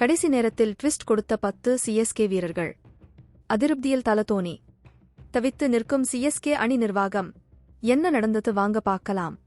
கடைசி நேரத்தில் ட்விஸ்ட் கொடுத்த பத்து சிஎஸ்கே வீரர்கள். அதிருப்தியில் தலதோனி தவித்து நிற்கும் சிஎஸ்கே அணி நிர்வாகம். என்ன நடந்தது வாங்க பார்க்கலாம்.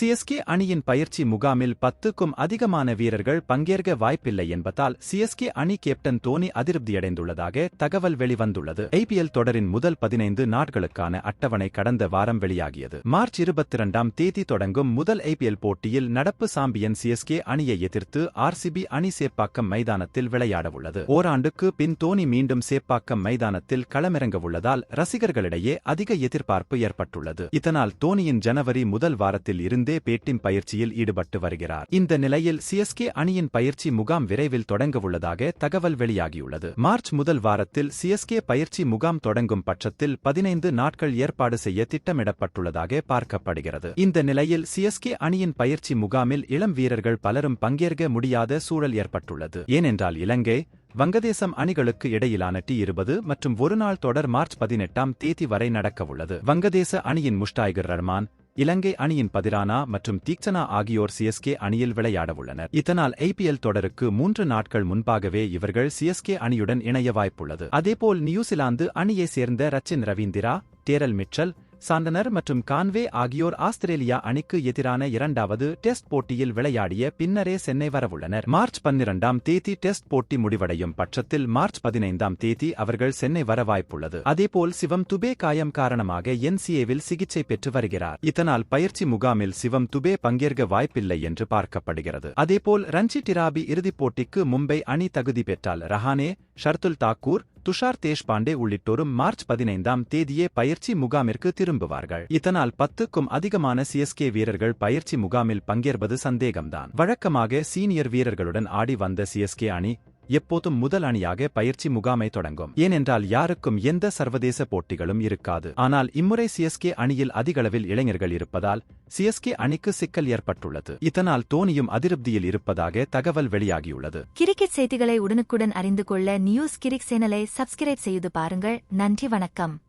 சிஎஸ்கே அணியின் பயிற்சி முகாமில் பத்துக்கும் அதிகமான வீரர்கள் பங்கேற்க வாய்ப்பில்லை என்பதால் சிஎஸ்கே அணி கேப்டன் தோனி அதிருப்தியடைந்துள்ளதாக தகவல் வெளிவந்துள்ளது. ஐபிஎல் தொடரின் முதல் பதினைந்து நாட்களுக்கான அட்டவணை கடந்த வாரம் வெளியாகியது. மார்ச் இருபத்தி இரண்டாம் தேதி தொடங்கும் முதல் ஐபிஎல் போட்டியில் நடப்பு சாம்பியன் சிஎஸ்கே அணியை எதிர்த்து ஆர்சிபி அணி சேப்பாக்கம் மைதானத்தில் விளையாடவுள்ளது. ஓராண்டுக்கு பின் தோனி மீண்டும் சேப்பாக்கம் மைதானத்தில் களமிறங்கவுள்ளதால் ரசிகர்களிடையே அதிக எதிர்பார்ப்பு ஏற்பட்டுள்ளது. இதனால் தோனியின் ஜனவரி முதல் வாரத்தில் இருந்து பேட்டிங் பயிற்சியில் ஈடுபட்டு வருகிறார். இந்த நிலையில் சிஎஸ்கே அணியின் பயிற்சி முகாம் விரைவில் தொடங்கவுள்ளதாக தகவல் வெளியாகியுள்ளது. மார்ச் முதல் வாரத்தில் சிஎஸ்கே பயிற்சி முகாம் தொடங்கும் பட்சத்தில் பதினைந்து நாட்கள் ஏற்பாடு செய்ய திட்டமிடப்பட்டுள்ளதாக பார்க்கப்படுகிறது. இந்த நிலையில் சிஎஸ்கே அணியின் பயிற்சி முகாமில் இளம் வீரர்கள் பலரும் பங்கேற்க முடியாத சூழல் ஏற்பட்டுள்ளது. ஏனென்றால் இலங்கை வங்கதேசம் அணிகளுக்கு இடையிலான டி இருபது மற்றும் ஒருநாள் தொடர் மார்ச் பதினெட்டாம் தேதி வரை நடக்கவுள்ளது. வங்கதேச அணியின் முஷ்டாய்கர் ரஹ்மான் இலங்கை அணியின் பதிரானா மற்றும் தீக்சனா ஆகியோர் சிஎஸ்கே அணியில் விளையாடவுள்ளனர். இதனால் ஐபிஎல் தொடருக்கு மூன்று நாட்கள் முன்பாகவே இவர்கள் சிஎஸ்கே அணியுடன் இணைய வாய்ப்புள்ளது. அதேபோல் நியூசிலாந்து அணியைச் சேர்ந்த Rachin Ravindra Daryl Mitchell Santner மற்றும் கான்வே ஆகியோர் ஆஸ்திரேலியா அணிக்கு எதிரான இரண்டாவது டெஸ்ட் போட்டியில் விளையாடிய பின்னரே சென்னை வரவுள்ளனர். மார்ச் பன்னிரண்டாம் தேதி டெஸ்ட் போட்டி முடிவடையும் பட்சத்தில் மார்ச் பதினைந்தாம் தேதி அவர்கள் சென்னை வர வாய்ப்புள்ளது. அதேபோல் சிவம் துபே காயம் காரணமாக என்சிஏவில் சிகிச்சை பெற்று வருகிறார். இதனால் பயிற்சி முகாமில் சிவம் துபே பங்கேற்க வாய்ப்பில்லை என்று பார்க்கப்படுகிறது. அதேபோல் ரஞ்சி டிராபி இறுதிப் போட்டிக்கு மும்பை அணி தகுதி பெற்றால் ரஹானே ஷர்துல் தாக்கூர் துஷார் தேஷ்பாண்டே உள்ளிட்டோரும் மார்ச் பதினைந்தாம் தேதியே பயிற்சி முகாமிற்கு திரும்புவார்கள். இதனால் பத்துக்கும் அதிகமான சிஎஸ்கே வீரர்கள் பயிற்சி முகாமில் பங்கேற்பது சந்தேகம்தான். வழக்கமாக சீனியர் வீரர்களுடன் ஆடி வந்த சிஎஸ்கே அணி எப்போதும் முதல் அணியாக பயிற்சி முகாமை தொடங்கும். ஏனென்றால் யாருக்கும் எந்த சர்வதேச போட்டிகளும் இருக்காது. ஆனால் இம்முறை சிஎஸ்கே அணியில் அதிகளவில் இளைஞர்கள் இருப்பதால் சிஎஸ்கே அணிக்கு சிக்கல் ஏற்பட்டுள்ளது. இதனால் தோனியும் அதிருப்தியில் இருப்பதாக தகவல் வெளியாகியுள்ளது. கிரிக்கெட் செய்திகளை உடனுக்குடன் அறிந்து கொள்ள நியூஸ் கிரிக் சேனலை சப்ஸ்கிரைப் செய்து பாருங்கள். நன்றி வணக்கம்.